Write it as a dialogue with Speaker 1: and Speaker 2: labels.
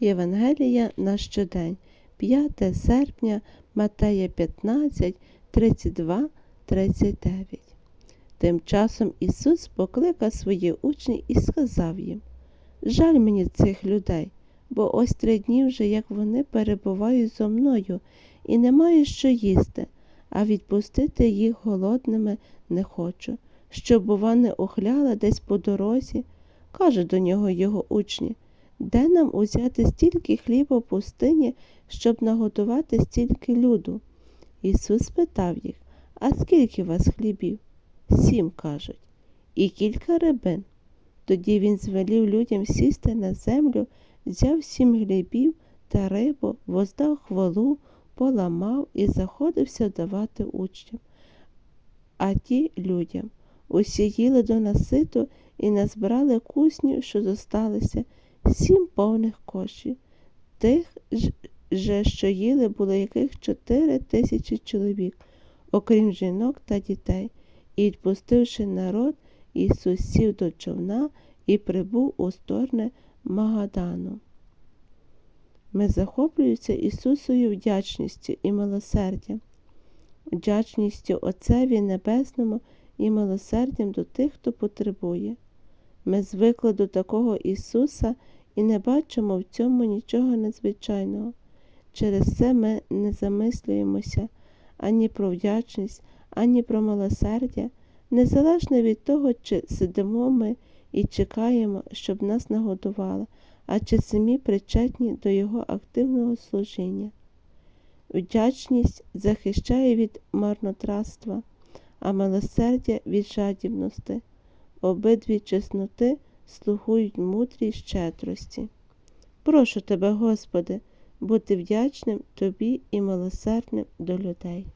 Speaker 1: Євангелія на щодень, 5 серпня, Матея 15, 32, 39. Тим часом Ісус покликав свої учні і сказав їм: Жаль мені цих людей, бо ось три дні вже, як вони перебувають зо мною і не мають що їсти, а відпустити їх голодними не хочу, щоб, не охляла десь по дорозі. Каже до нього його учні, де нам узяти стільки хліба в пустині, щоб наготувати стільки люду? Ісус спитав їх, а скільки вас хлібів? Сім, кажуть, і кілька рибин. Тоді він звелів людям сісти на землю, взяв сім хлібів та рибу, воздав хвалу, поламав і заходився давати учням. А ті людям усі їли до наситу і назбирали куснів, що зосталися, сім повних кошів. Тих же, що їли, було яких чотири тисячі чоловік, окрім жінок та дітей. І, відпустивши народ, Ісус сів до човна і прибув у сторони Магадану. Ми захоплюємося Ісусою вдячністю і милосердям, вдячністю Отцеві Небесному і милосердям до тих, хто потребує. Ми звикли до такого Ісуса і не бачимо в цьому нічого незвичайного. Через це ми не замислюємося ані про вдячність, ані про милосердя, незалежно від того, чи сидимо ми і чекаємо, щоб нас нагодували, а чи самі причетні до Його активного служіння. Вдячність захищає від марнотратства, а милосердя від жадібності. Обидві чесноти слугують мудрій щедрості. Прошу тебе, Господи, бути вдячним Тобі і милосердним до людей.